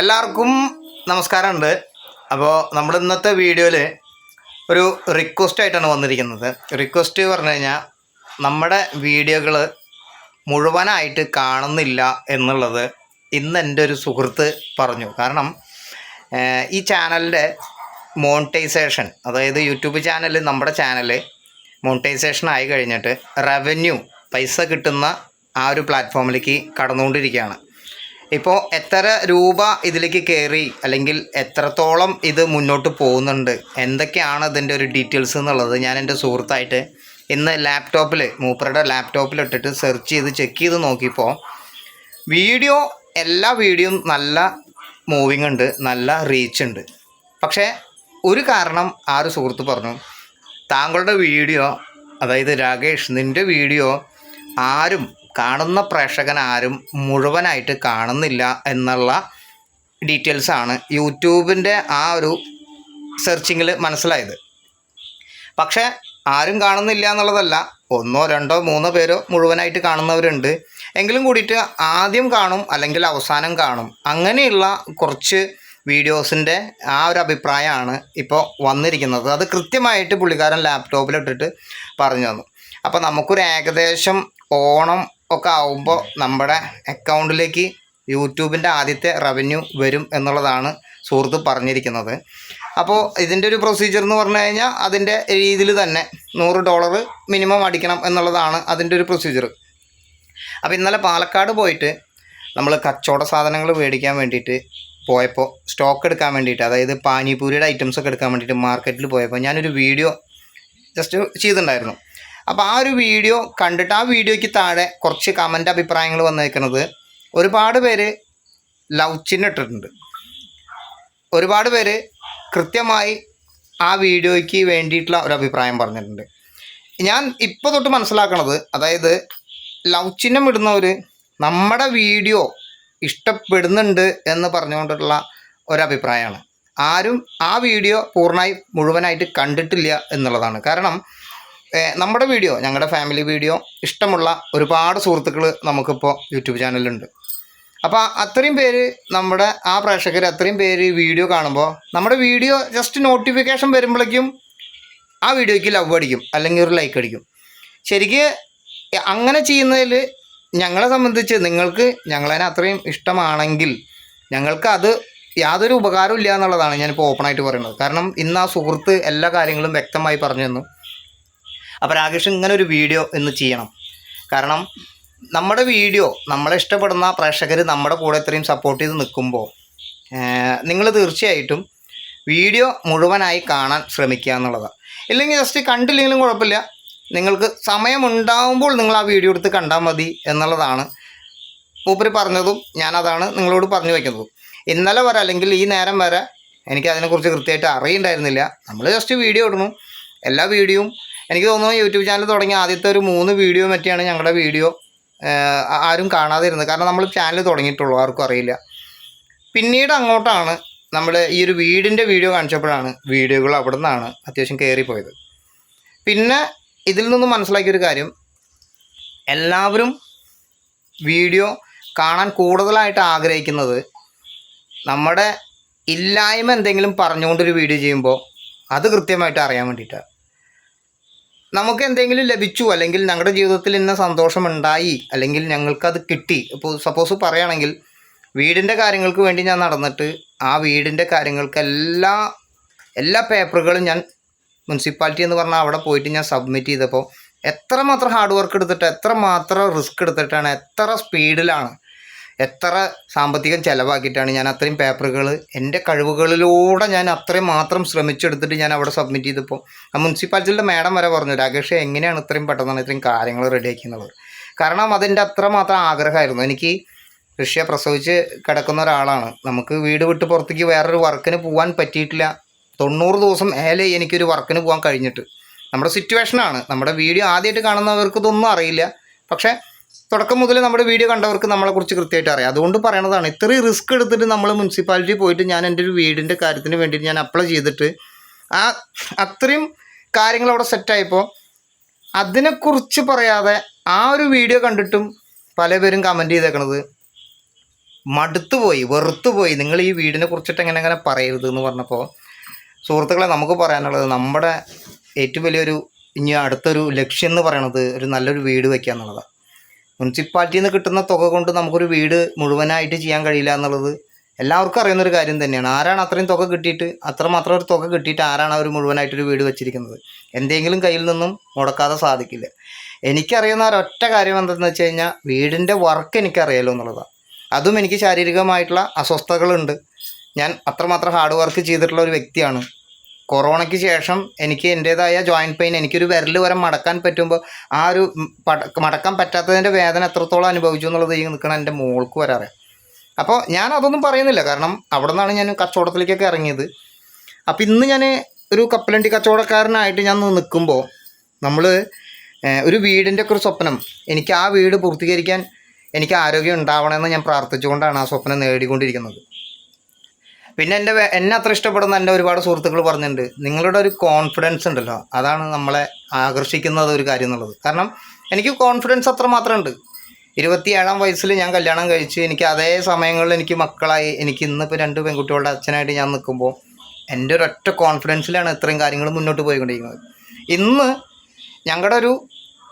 എല്ലാവർക്കും നമസ്കാരമുണ്ട്. അപ്പോൾ നമ്മൾ ഇന്നത്തെ വീഡിയോയിൽ ഒരു റിക്വസ്റ്റ് ആയിട്ടാണ് വന്നിരിക്കുന്നത്. റിക്വസ്റ്റ് പറഞ്ഞു കഴിഞ്ഞാൽ നമ്മുടെ വീഡിയോകൾ മുഴുവനായിട്ട് കാണുന്നില്ല എന്നുള്ളത് ഇന്ന് എന്റെ ഒരു സുഹൃത്ത് പറഞ്ഞു. കാരണം ഈ ചാനലിന്റെ മോണിറ്റൈസേഷൻ അതായത് യൂട്യൂബ് ചാനൽ നമ്മുടെ ചാനൽ മോണിറ്റൈസേഷൻ ആയി കഴിഞ്ഞിട്ട് റവന്യൂ പൈസ കിട്ടുന്ന ആ ഒരു പ്ലാറ്റ്ഫോമിലേക്ക് കടന്നുകൊണ്ടിരിക്കുകയാണ്. ഇപ്പോൾ എത്ര രൂപ ഇതിലേക്ക് കയറി അല്ലെങ്കിൽ എത്രത്തോളം ഇത് മുന്നോട്ട് പോകുന്നുണ്ട്? എന്തൊക്കെയാണ് ഇതിന്റെ ഒരു ഡീറ്റെയിൽസ് എന്നുള്ളത് ഞാൻ എന്റെ സുഹൃത്തായിട്ട് ഇന്ന് ലാപ്ടോപ്പിൽ മൂപ്പറുടെ ലാപ്ടോപ്പിൽ ഇട്ടിട്ട് സെർച്ച് ചെയ്ത് ചെക്ക് ചെയ്ത് നോക്കിയപ്പോൾ വീഡിയോ എല്ലാ വീഡിയോയും നല്ല മൂവിങ് ഉണ്ട് നല്ല റീച്ച് ഉണ്ട്. പക്ഷേ ഒരു കാരണം ആ ഒരു സുഹൃത്ത് പറഞ്ഞു. താങ്കളുടെ വീഡിയോ അതായത് രാകേഷ് നിന്റെ വീഡിയോ ആരും കാണുന്ന പ്രേക്ഷകൻ ആരും മുഴുവനായിട്ട് കാണുന്നില്ല എന്നുള്ള ഡീറ്റെയിൽസ് ആണ് യൂട്യൂബിന്റെ ആ ഒരു സെർച്ചിങ്ങിൽ മനസ്സിലായത്. പക്ഷേ ആരും കാണുന്നില്ല എന്നുള്ളതല്ല ഒന്നോ രണ്ടോ മൂന്നോ പേരോ മുഴുവനായിട്ട് കാണുന്നവരുണ്ട്. എങ്കിലും കൂടിയിട്ട് ആദ്യം കാണും അല്ലെങ്കിൽ അവസാനം കാണും. അങ്ങനെയുള്ള കുറച്ച് വീഡിയോസിന്റെ ആ ഒരു അഭിപ്രായമാണ് ഇപ്പോൾ വന്നിരിക്കുന്നത്. അത് കൃത്യമായിട്ട് പുള്ളിക്കാരൻ ലാപ്ടോപ്പിലിട്ടിട്ട് പറഞ്ഞു തന്നു. അപ്പോൾ നമുക്കൊരു ഏകദേശം ഓണം ഒക്കെ ആവുമ്പോൾ നമ്മുടെ അക്കൗണ്ടിലേക്ക് യൂട്യൂബിന്റെ ആദ്യത്തെ റവന്യൂ വരും എന്നുള്ളതാണ് സുഹൃത്ത് പറഞ്ഞിരിക്കുന്നത്. അപ്പോൾ ഇതിന്റെ ഒരു പ്രൊസീജിയർ എന്ന് പറഞ്ഞു കഴിഞ്ഞാൽ അതിന്റെ രീതിയിൽ തന്നെ നൂറ് ഡോളർ മിനിമം അടിക്കണം എന്നുള്ളതാണ് അതിന്റെ ഒരു പ്രൊസീജിയർ അപ്പോൾ ഇന്നലെ പാലക്കാട് പോയിട്ട് നമ്മൾ കച്ചവട സാധനങ്ങൾ മേടിക്കാൻ വേണ്ടിയിട്ട് പോയപ്പോൾ സ്റ്റോക്ക് എടുക്കാൻ വേണ്ടിയിട്ട് അതായത് പാനിപൂരിയുടെ ഐറ്റംസ് ഒക്കെ എടുക്കാൻ വേണ്ടിയിട്ട് മാർക്കറ്റിൽ പോയപ്പോൾ ഞാനൊരു വീഡിയോ ജസ്റ്റ് ചെയ്തിട്ടുണ്ടായിരുന്നു അപ്പോൾ ആ ഒരു വീഡിയോ കണ്ടിട്ട് ആ വീഡിയോയ്ക്ക് താഴെ കുറച്ച് കമന്റ് അഭിപ്രായങ്ങൾ വന്നേക്കുന്നത്. ഒരുപാട് പേര് ലവ് ചിഹ്നം ഇട്ടിട്ടുണ്ട്. ഒരുപാട് പേര് കൃത്യമായി ആ വീഡിയോയ്ക്ക് വേണ്ടിയിട്ടുള്ള ഒരു അഭിപ്രായം പറഞ്ഞിട്ടുണ്ട്. ഞാൻ ഇപ്പോൾ തൊട്ട് മനസ്സിലാക്കണത് അതായത് ലവ് ചിഹ്നം ഇടുന്നവർ നമ്മുടെ വീഡിയോ ഇഷ്ടപ്പെടുന്നുണ്ട് എന്ന് പറഞ്ഞുകൊണ്ടുള്ള ഒരഭിപ്രായമാണ് ആരും ആ വീഡിയോ പൂർണമായി മുഴുവനായിട്ട് കണ്ടിട്ടില്ല എന്നുള്ളതാണ്. കാരണം നമ്മുടെ വീഡിയോ ഞങ്ങളുടെ ഫാമിലി വീഡിയോ ഇഷ്ടമുള്ള ഒരുപാട് സുഹൃത്തുക്കൾ നമുക്കിപ്പോൾ യൂട്യൂബ് ചാനലുണ്ട് അപ്പോൾ അത്രയും പേര് നമ്മുടെ ആ പ്രേക്ഷകർ അത്രയും പേര് വീഡിയോ കാണുമ്പോൾ നമ്മുടെ വീഡിയോ ജസ്റ്റ് നോട്ടിഫിക്കേഷൻ വരുമ്പോഴേക്കും ആ വീഡിയോയ്ക്ക് ലവ് അടിക്കും അല്ലെങ്കിൽ ഒരു ലൈക്ക് അടിക്കും. ശരിക്ക് അങ്ങനെ ചെയ്യുന്നതിൽ ഞങ്ങളെ സംബന്ധിച്ച് നിങ്ങൾക്ക് ഞങ്ങളതിനെ അത്രയും ഇഷ്ടമാണെങ്കിൽ ഞങ്ങൾക്ക് അത് യാതൊരു ഉപകാരവും ഇല്ല എന്നുള്ളതാണ് ഞാനിപ്പോൾ ഓപ്പണായിട്ട് പറയുന്നത്. കാരണം ഇന്ന് ആ സുഹൃത്ത് എല്ലാ കാര്യങ്ങളും വ്യക്തമായി പറഞ്ഞു തന്നു. അപ്പോൾ രാകേഷ് ഇങ്ങനെ ഒരു വീഡിയോ ഇന്ന് ചെയ്യണം. കാരണം നമ്മുടെ വീഡിയോ നമ്മളെ ഇഷ്ടപ്പെടുന്ന പ്രേക്ഷകർ നമ്മുടെ കൂടെ ഇത്രയും സപ്പോർട്ട് ചെയ്ത് നിൽക്കുമ്പോൾ നിങ്ങൾ തീർച്ചയായിട്ടും വീഡിയോ മുഴുവനായി കാണാൻ ശ്രമിക്കുക എന്നുള്ളതാണ് ഇല്ലെങ്കിൽ ജസ്റ്റ് കണ്ടില്ലെങ്കിലും കുഴപ്പമില്ല. നിങ്ങൾക്ക് സമയമുണ്ടാകുമ്പോൾ നിങ്ങൾ ആ വീഡിയോ എടുത്ത് കണ്ടാൽ മതി എന്നുള്ളതാണ് മൂപ്പര് പറഞ്ഞതും ഞാനതാണ് നിങ്ങളോട് പറഞ്ഞു വയ്ക്കുന്നതും ഇന്നലെ വരെ അല്ലെങ്കിൽ ഈ നേരം വരെ എനിക്ക് അതിനെക്കുറിച്ച് കൃത്യമായിട്ട് അറിയണ്ടായിരുന്നില്ല. നമ്മൾ ജസ്റ്റ് വീഡിയോ ഇടണം എല്ലാ വീഡിയോയും എനിക്ക് തോന്നുന്നു യൂട്യൂബ് ചാനൽ തുടങ്ങിയ ആദ്യത്തെ ഒരു മൂന്ന് വീഡിയോ പറ്റിയാണ് ഞങ്ങളുടെ വീഡിയോ. ആരും കാണാതിരുന്നത്. കാരണം നമ്മൾ ചാനൽ തുടങ്ങിയിട്ടുള്ളൂ ആർക്കും അറിയില്ല. പിന്നീട് അങ്ങോട്ടാണ് നമ്മൾ ഈ ഒരു വീടിന്റെ വീഡിയോ കാണിച്ചപ്പോഴാണ് വീഡിയോകൾ അവിടെ നിന്നാണ് അത്യാവശ്യം കയറിപ്പോയത്. പിന്നെ ഇതിൽ നിന്നും മനസ്സിലാക്കിയൊരു കാര്യം എല്ലാവരും വീഡിയോ കാണാൻ കൂടുതലായിട്ട് ആഗ്രഹിക്കുന്നത് നമ്മുടെ ഇല്ലായ്മ എന്തെങ്കിലും പറഞ്ഞുകൊണ്ടൊരു വീഡിയോ ചെയ്യുമ്പോൾ അത് കൃത്യമായിട്ട് അറിയാൻ വേണ്ടിയിട്ടാണ്. നമുക്ക് എന്തെങ്കിലും ലഭിച്ചു അല്ലെങ്കിൽ ഞങ്ങളുടെ ജീവിതത്തിൽ ഇന്ന സന്തോഷമുണ്ടായി അല്ലെങ്കിൽ ഞങ്ങൾക്കത് കിട്ടി. ഇപ്പോൾ സപ്പോസ് പറയുകയാണെങ്കിൽ വീടിന്റെ കാര്യങ്ങൾക്ക് വേണ്ടി ഞാൻ നടന്നിട്ട് ആ വീടിന്റെ കാര്യങ്ങൾക്ക് എല്ലാ എല്ലാ പേപ്പറുകളും ഞാൻ മുനിസിപ്പാലിറ്റി എന്ന് പറഞ്ഞാൽ അവിടെ പോയിട്ട് ഞാൻ സബ്മിറ്റ് ചെയ്തപ്പോൾ എത്രമാത്രം ഹാർഡ് വർക്ക് എടുത്തിട്ട് എത്രമാത്രം റിസ്ക് എടുത്തിട്ടാണ് എത്ര സ്പീഡിലാണ് എത്ര സാമ്പത്തികം ചിലവാക്കിയിട്ടാണ് ഞാൻ അത്രയും പേപ്പറുകൾ എന്റെ കഴിവുകളിലൂടെ ഞാൻ അത്രയും മാത്രം ശ്രമിച്ചെടുത്തിട്ട് ഞാൻ അവിടെ സബ്മിറ്റ് ചെയ്തപ്പോൾ ആ മുനിസിപ്പാലിറ്റിയുടെ മാഡം വരെ പറഞ്ഞു രാകേഷ് എങ്ങനെയാണ് ഇത്രയും പെട്ടെന്നാണ് ഇത്രയും കാര്യങ്ങൾ റെഡിയാക്കുന്നത് കാരണം അതിന്റെ അത്രമാത്രം ആഗ്രഹമായിരുന്നു. എനിക്ക് ഋഷ്യ പ്രസവിച്ച് കിടക്കുന്ന ഒരാളാണ്. നമുക്ക് വീട് വിട്ട് പുറത്തേക്ക് വേറൊരു വർക്കിന് പോകാൻ പറ്റിയിട്ടില്ല. തൊണ്ണൂറ് ദിവസം ഏലേ എനിക്കൊരു വർക്കിന് പോകാൻ കഴിഞ്ഞിട്ട്. നമ്മുടെ സിറ്റുവേഷനാണ് നമ്മുടെ വീഡിയോ ആദ്യമായിട്ട് കാണുന്നവർക്ക് ഇതൊന്നും അറിയില്ല. പക്ഷേ തുടക്കം മുതൽ നമ്മുടെ വീഡിയോ കണ്ടവർക്ക് നമ്മളെക്കുറിച്ച് കൃത്യമായിട്ട് അറിയാം. അതുകൊണ്ട് പറയണതാണ് ഇത്രയും റിസ്ക് എടുത്തിട്ട് നമ്മൾ മുനിസിപ്പാലിറ്റി പോയിട്ട് ഞാൻ എന്റെ ഒരു വീടിന്റെ കാര്യത്തിന് വേണ്ടിയിട്ട് ഞാൻ അപ്ലൈ ചെയ്തിട്ട് ആ അത്രയും കാര്യങ്ങൾ അവിടെ സെറ്റായപ്പോൾ അതിനെക്കുറിച്ച് പറയാതെ ആ ഒരു വീഡിയോ കണ്ടിട്ടും പല പേരും കമന്റ് ചെയ്തേക്കണത് മടുത്തു പോയി വെറുത്തു പോയി. നിങ്ങൾ ഈ വീടിനെ കുറിച്ചിട്ട് എങ്ങനെ അങ്ങനെ പറയരുത് എന്ന് പറഞ്ഞപ്പോൾ സുഹൃത്തുക്കളെ നമുക്ക് പറയാനുള്ളത് നമ്മുടെ ഏറ്റവും വലിയൊരു ഇനി അടുത്തൊരു ലക്ഷ്യം എന്ന് പറയണത് ഒരു നല്ലൊരു വീട് വയ്ക്കുക എന്നുള്ളതാണ്. മുനിസിപ്പാലിറ്റിയിൽ നിന്ന് കിട്ടുന്ന തുക കൊണ്ട് നമുക്കൊരു വീട് മുഴുവനായിട്ട് ചെയ്യാൻ കഴിയില്ല എന്നുള്ളത് എല്ലാവർക്കും അറിയുന്ന ഒരു കാര്യം തന്നെയാണ്. ആരാണ് അത്രയും തുക കിട്ടിയിട്ട് അത്രമാത്രം ഒരു തുക കിട്ടിയിട്ട് ആരാണ് അവർ മുഴുവനായിട്ടൊരു വീട് വെച്ചിരിക്കുന്നത്? എന്തെങ്കിലും കയ്യിൽ നിന്നും മുടക്കാതെ സാധിക്കില്ല. എനിക്കറിയുന്ന ഒരൊറ്റ കാര്യം എന്തെന്ന് വെച്ച് കഴിഞ്ഞാൽ വീടിന്റെ വർക്ക് എനിക്കറിയാലോ എന്നുള്ളതാണ് അതും എനിക്ക് ശാരീരികമായിട്ടുള്ള അസ്വസ്ഥതകളുണ്ട്. ഞാൻ അത്രമാത്രം ഹാർഡ് വർക്ക് ചെയ്തിട്ടുള്ള ഒരു വ്യക്തിയാണ്. കൊറോണയ്ക്ക് ശേഷം എനിക്ക് എന്റേതായ ജോയിന്റ് പെയിൻ എനിക്കൊരു വിരൽ വരെ മടക്കാൻ പറ്റുമ്പോൾ ആ ഒരു മടക്കാൻ പറ്റാത്തതിന്റെ വേദന എത്രത്തോളം അനുഭവിച്ചു എന്നുള്ളത് ഈ നിൽക്കണ എന്റെ മോൾക്ക് വരെ അറിയാം അപ്പോൾ ഞാൻ അതൊന്നും പറയുന്നില്ല. കാരണം അവിടെ നിന്നാണ് ഞാൻ കച്ചവടത്തിലേക്കൊക്കെ ഇറങ്ങിയത്. അപ്പോൾ ഇന്ന് ഞാൻ ഒരു കപ്പലണ്ടി കച്ചവടക്കാരനായിട്ട് ഞാൻ നിൽക്കുമ്പോൾ നമ്മൾ ഒരു വീടിന്റെ ഒക്കെ ഒരു സ്വപ്നം എനിക്ക് ആ വീട് പൂർത്തീകരിക്കാൻ എനിക്ക് ആരോഗ്യം ഉണ്ടാവണമെന്ന് ഞാൻ പ്രാർത്ഥിച്ചുകൊണ്ടാണ് ആ സ്വപ്നം നേടിക്കൊണ്ടിരിക്കുന്നത്. പിന്നെ എന്റെ എന്നെ അത്ര ഇഷ്ടപ്പെടുന്ന എന്റെ ഒരുപാട് സുഹൃത്തുക്കൾ പറഞ്ഞിട്ടുണ്ട്. നിങ്ങളുടെ ഒരു കോൺഫിഡൻസ് ഉണ്ടല്ലോ. അതാണ് നമ്മളെ ആകർഷിക്കുന്നത് ഒരു കാര്യം എന്നുള്ളത്. കാരണം എനിക്ക് കോൺഫിഡൻസ് അത്ര മാത്രം ഉണ്ട്. ഇരുപത്തിയേഴാം വയസ്സിൽ ഞാൻ കല്യാണം കഴിച്ചു. എനിക്ക് അതേ സമയങ്ങളിൽ എനിക്ക് മക്കളായി. എനിക്ക് ഇന്നിപ്പോൾ രണ്ട് പെൺകുട്ടികളുടെ അച്ഛനായിട്ട് ഞാൻ നിൽക്കുമ്പോൾ എന്റെ ഒരൊറ്റ കോൺഫിഡൻസിലാണ് ഇത്രയും കാര്യങ്ങൾ മുന്നോട്ട് പോയിക്കൊണ്ടിരിക്കുന്നത്. ഇന്ന് ഞങ്ങളുടെ ഒരു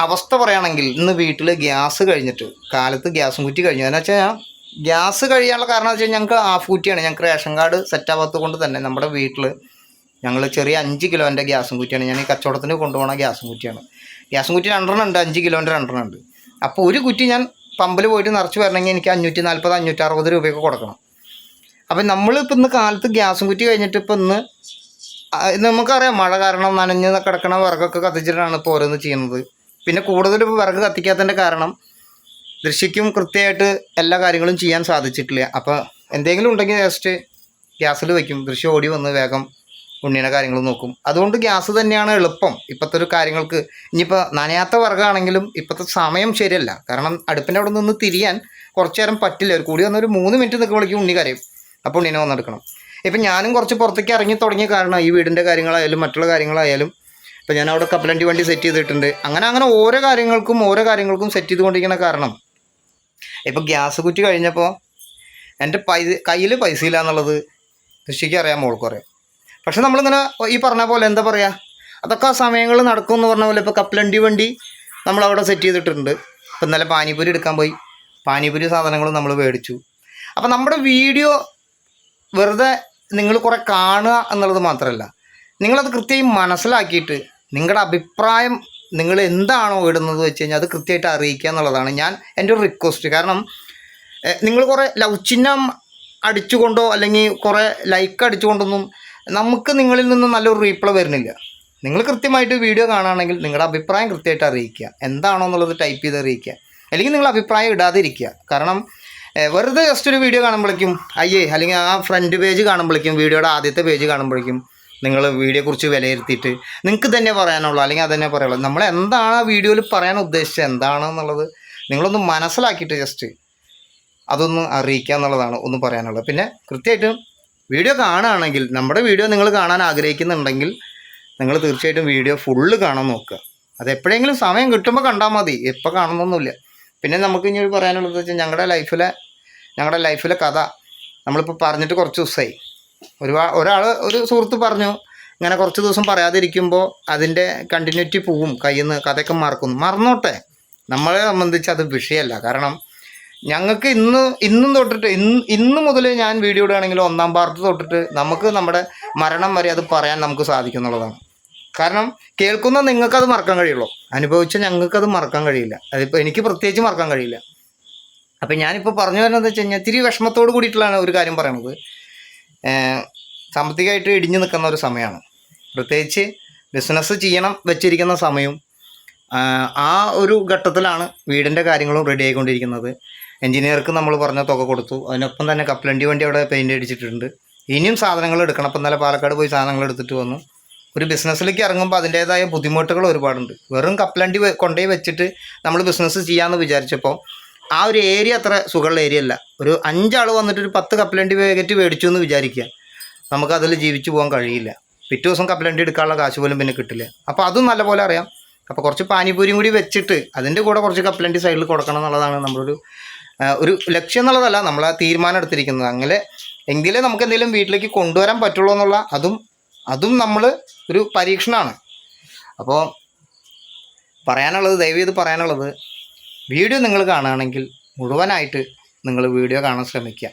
അവസ്ഥ പറയുകയാണെങ്കിൽ ഇന്ന് വീട്ടിൽ ഗ്യാസ് കഴിഞ്ഞിട്ട് കാലത്ത് ഗ്യാസും കുറ്റി കഴിഞ്ഞു. എന്ന് വെച്ചാൽ ഗ്യാസ് കഴിയാനുള്ള കാരണം വെച്ച് വെച്ചാൽ ഞങ്ങൾക്ക് ഹാഫ് കുറ്റിയാണ് ഞങ്ങൾക്ക് റേഷൻ കാർഡ് സെറ്റ് ആവാത്തത് കൊണ്ട് തന്നെ നമ്മുടെ വീട്ടിൽ ഞങ്ങൾ ചെറിയ അഞ്ച് കിലോന്റെ ഗ്യാസും കുറ്റിയാണ്. ഞാൻ ഈ കച്ചവടത്തിന് കൊണ്ടുപോകണ ഗ്യാസും കുറ്റിയാണ്. ഗ്യാസും കുറ്റി രണ്ടെണ്ണം ഉണ്ട്. അഞ്ച് കിലോന്റെ രണ്ടെണ്ണം ഉണ്ട്. അപ്പോൾ ഒരു കുറ്റി ഞാൻ പമ്പിൽ പോയിട്ട് നിറച്ച് വരണമെങ്കിൽ എനിക്ക് അഞ്ഞൂറ്റി നാൽപ്പത് അഞ്ഞൂറ്റി അറുപത് രൂപയൊക്കെ കൊടുക്കണം. അപ്പം നമ്മളിപ്പോൾ ഇന്ന് കാലത്ത് ഗ്യാസും കുറ്റി കഴിഞ്ഞിട്ട് ഇപ്പം ഇന്ന് നമുക്കറിയാം. മഴ കാരണം നനഞ്ഞ് കിടക്കണ വിറകൊക്കെ കത്തിച്ചിട്ടാണ് ഇപ്പോൾ ഓരോന്ന് ചെയ്യുന്നത്. പിന്നെ കൂടുതൽ വിറക് കത്തിക്കാത്തതിന്റെ കാരണം ദൃശ്യക്കും കൃത്യമായിട്ട് എല്ലാ കാര്യങ്ങളും ചെയ്യാൻ സാധിച്ചിട്ടില്ല. അപ്പോൾ എന്തെങ്കിലും ഉണ്ടെങ്കിൽ ജസ്റ്റ് ഗ്യാസിൽ വെക്കും. ദൃശ്യം ഓടി വന്ന് വേഗം ഉണ്ണിയുടെ കാര്യങ്ങൾ നോക്കും. അതുകൊണ്ട് ഗ്യാസ് തന്നെയാണ് എളുപ്പം. ഇപ്പോഴത്തെ ഒരു കാര്യങ്ങൾക്ക് ഇനിയിപ്പോൾ നനയാത്ത വർഗമാണെങ്കിലും ഇപ്പോഴത്തെ സമയം ശരിയല്ല. കാരണം അടുപ്പിന്റെ അവിടെ നിന്ന് തിരിയാൻ കുറച്ച് നേരം പറ്റില്ല. ഒരു കൂടി വന്നൊരു മൂന്ന് മിനിറ്റ് നിൽക്കുമ്പോഴേക്കും ഉണ്ണി കരയും. അപ്പോൾ ഉണ്ണിനെ വന്നെടുക്കണം. ഇപ്പം ഞാനും കുറച്ച് പുറത്തേക്ക് ഇറങ്ങി തുടങ്ങിയ കാരണം ഈ വീടിന്റെ കാര്യങ്ങളായാലും മറ്റുള്ള കാര്യങ്ങളായാലും ഇപ്പം ഞാൻ അവിടെ കപ്പലണ്ടി വണ്ടി സെറ്റ് ചെയ്തിട്ടുണ്ട്. അങ്ങനെ അങ്ങനെ ഓരോ കാര്യങ്ങൾക്കും ഓരോ കാര്യങ്ങൾക്കും സെറ്റ് ചെയ്തുകൊണ്ടിരിക്കുന്ന കാരണം ഇപ്പം ഗ്യാസ് കുറ്റി കഴിഞ്ഞപ്പോൾ എന്റെ പൈസ കയ്യിൽ പൈസ ഇല്ല എന്നുള്ളത് കൃഷിക്ക് അറിയാം പക്ഷെ നമ്മളിങ്ങനെ ഈ പറഞ്ഞ പോലെ എന്താ പറയുക അതൊക്കെ ആ സമയങ്ങൾ നടക്കും എന്ന് പറഞ്ഞ പോലെ ഇപ്പോൾ കപ്പലണ്ടി വണ്ടി നമ്മളവിടെ സെറ്റ് ചെയ്തിട്ടുണ്ട്. ഇപ്പം ഇന്നലെ പാനിപ്പൂരി എടുക്കാൻ പോയി. പാനിപ്പൂരി സാധനങ്ങൾ നമ്മൾ മേടിച്ചു. അപ്പം നമ്മുടെ വീഡിയോ വെറുതെ നിങ്ങൾ കുറേ കാണുക എന്നുള്ളത് മാത്രമല്ല നിങ്ങളത് കൃത്യമായി മനസ്സിലാക്കിയിട്ട് നിങ്ങളുടെ അഭിപ്രായം നിങ്ങൾ എന്താണോ ഇടുന്നത് വെച്ച് കഴിഞ്ഞാൽ അത് കൃത്യമായിട്ട് അറിയിക്കുക എന്നുള്ളതാണ് ഞാൻ എന്റെ ഒരു റിക്വസ്റ്റ് കാരണം നിങ്ങൾ കുറേ ലവ് ചിഹ്നം അടിച്ചുകൊണ്ടോ അല്ലെങ്കിൽ കുറേ ലൈക്ക് അടിച്ചുകൊണ്ടൊന്നും നമുക്ക് നിങ്ങളിൽ നിന്ന് നല്ലൊരു റീപ്ലൈ വരുന്നില്ല. നിങ്ങൾ കൃത്യമായിട്ട് വീഡിയോ കാണുകയാണെങ്കിൽ നിങ്ങളുടെ അഭിപ്രായം കൃത്യമായിട്ട് അറിയിക്കുക. എന്താണോ എന്നുള്ളത് ടൈപ്പ് ചെയ്ത് അറിയിക്കുക. അല്ലെങ്കിൽ നിങ്ങൾ അഭിപ്രായം ഇടാതിരിക്കുക. കാരണം വെറുതെ ജസ്റ്റ് ഒരു വീഡിയോ കാണുമ്പോഴേക്കും അയ്യേ അല്ലെങ്കിൽ ആ ഫ്രണ്ട് പേജ് കാണുമ്പോഴേക്കും വീഡിയോയുടെ ആദ്യത്തെ പേജ് കാണുമ്പോഴേക്കും നിങ്ങൾ വീഡിയോയെക്കുറിച്ച് വിലയിരുത്തിയിട്ട് നിങ്ങൾക്ക് തന്നെ പറയാനുള്ളൂ അല്ലെങ്കിൽ അത് തന്നെ പറയുള്ളൂ നമ്മൾ എന്താണ് ആ വീഡിയോയിൽ പറയാൻ ഉദ്ദേശിച്ചത് എന്താണെന്നുള്ളത് നിങ്ങളൊന്ന് മനസ്സിലാക്കിയിട്ട് ജസ്റ്റ് അതൊന്ന് അറിയിക്കുക എന്നുള്ളതാണ് ഒന്ന് പറയാനുള്ളത്. പിന്നെ കൃത്യമായിട്ടും വീഡിയോ കാണുകയാണെങ്കിൽ നമ്മുടെ വീഡിയോ നിങ്ങൾ കാണാൻ ആഗ്രഹിക്കുന്നുണ്ടെങ്കിൽ നിങ്ങൾ തീർച്ചയായിട്ടും വീഡിയോ ഫുള്ള് കാണാൻ നോക്കുക. അത് എപ്പോഴെങ്കിലും സമയം കിട്ടുമ്പോൾ കണ്ടാൽ മതി എപ്പോൾ കാണണമെന്നൊന്നുമില്ല പിന്നെ നമുക്ക് ഇനി പറയാനുള്ളത് വെച്ചാൽ ഞങ്ങളുടെ ലൈഫിലെ ഞങ്ങളുടെ ലൈഫിലെ കഥ നമ്മളിപ്പോൾ പറഞ്ഞിട്ട് കുറച്ച് ദിവസമായി ഒരുപാട് ഒരാൾ ഒരു സുഹൃത്ത് പറഞ്ഞു ഇങ്ങനെ കുറച്ച് ദിവസം പറയാതിരിക്കുമ്പോൾ അതിന്റെ കണ്ടിന്യൂറ്റി പോവും കയ്യിൽ നിന്ന് കഥയൊക്കെ മറക്കുന്നു. മറന്നോട്ടെ. നമ്മളെ സംബന്ധിച്ച് അത് വിഷയമല്ല. കാരണം ഞങ്ങൾക്ക് ഇന്ന് ഇന്നും തൊട്ടിട്ട് ഇന്ന് ഇന്ന് മുതൽ ഞാൻ വീഡിയോ ഇടുകയാണെങ്കിൽ ഒന്നാം പാർട്ട് തൊട്ടിട്ട് നമുക്ക് നമ്മുടെ മരണം വരെ അത് പറയാൻ നമുക്ക് സാധിക്കും എന്നുള്ളതാണ് കാരണം കേൾക്കുന്ന നിങ്ങൾക്കത് മറക്കാൻ കഴിയുള്ളൂ. അനുഭവിച്ച ഞങ്ങൾക്കത് മറക്കാൻ കഴിയില്ല. അതിപ്പോൾ എനിക്ക് പ്രത്യേകിച്ച് മറക്കാൻ കഴിയില്ല. അപ്പം ഞാനിപ്പോൾ പറഞ്ഞു വരുന്നത് വെച്ച് കഴിഞ്ഞാൽ ഇത്തിരി വിഷമത്തോട് കൂടിയിട്ടുള്ളതാണ് ഒരു കാര്യം ഏഹ് സാമ്പത്തികമായിട്ട് ഇടിഞ്ഞു നിൽക്കുന്ന ഒരു സമയമാണ്. പ്രത്യേകിച്ച് ബിസിനസ് ചെയ്യണം വെച്ചിരിക്കുന്ന സമയവും ആ ഒരു ഘട്ടത്തിലാണ് വീടിന്റെ കാര്യങ്ങളും റെഡി ആയിക്കൊണ്ടിരിക്കുന്നത്. എഞ്ചിനീയർക്ക് നമ്മൾ പറഞ്ഞ തുക കൊടുത്തു. അതിനൊപ്പം തന്നെ കപ്പലണ്ടി വണ്ടി അവിടെ പെയിന്റ് അടിച്ചിട്ടുണ്ട്. ഇനിയും സാധനങ്ങൾ എടുക്കണം. അപ്പം ഇന്നലെ പാലക്കാട് പോയി സാധനങ്ങൾ എടുത്തിട്ട് വന്നു. ഒരു ബിസിനസ്സിലേക്ക് ഇറങ്ങുമ്പോൾ അതിന്റേതായ ബുദ്ധിമുട്ടുകൾ ഒരുപാടുണ്ട്. വെറും കപ്പലണ്ടി കൊണ്ടുപോയി വെച്ചിട്ട് നമ്മൾ ബിസിനസ് ചെയ്യാമെന്ന് വിചാരിച്ചപ്പോൾ ആ ഒരു ഏരിയ അത്ര സുഖമുള്ള ഏരിയ അല്ല. ഒരു അഞ്ചാൾ വന്നിട്ട് ഒരു പത്ത് കപ്പലണ്ടി പാക്കറ്റ് മേടിച്ചു എന്ന് വിചാരിക്കുക. നമുക്കതിൽ ജീവിച്ചു പോകാൻ കഴിയില്ല. പിറ്റേ ദിവസം കപ്പലണ്ടി എടുക്കാനുള്ള കാശ് പോലും പിന്നെ കിട്ടില്ല. അപ്പോൾ അതും നല്ലപോലെ അറിയാം. അപ്പോൾ കുറച്ച് പാനിപൂരിയും കൂടി വെച്ചിട്ട് അതിന്റെ കൂടെ കുറച്ച് കപ്പലണ്ടി സൈഡിൽ കൊടുക്കണം എന്നുള്ളതാണ് നമ്മളൊരു ഒരു ലക്ഷ്യം എന്നുള്ളതല്ല. നമ്മൾ ആ തീരുമാനം എടുത്തിരിക്കുന്നത്. അങ്ങനെ എങ്കിലേ നമുക്ക് എന്തെങ്കിലും വീട്ടിലേക്ക് കൊണ്ടുവരാൻ പറ്റുള്ളൂ എന്നുള്ള അതും അതും നമ്മൾ ഒരു പരീക്ഷണമാണ് അപ്പോൾ പറയാനുള്ളത് ദയവ് ചെയ്ത് പറയാനുള്ളത് വീഡിയോ നിങ്ങൾ കാണുകയാണെങ്കിൽ മുഴുവനായിട്ട് നിങ്ങൾ വീഡിയോ കാണാൻ ശ്രമിക്കുക.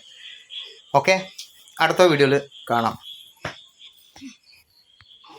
ഓക്കെ അടുത്ത വീഡിയോയിൽ കാണാം.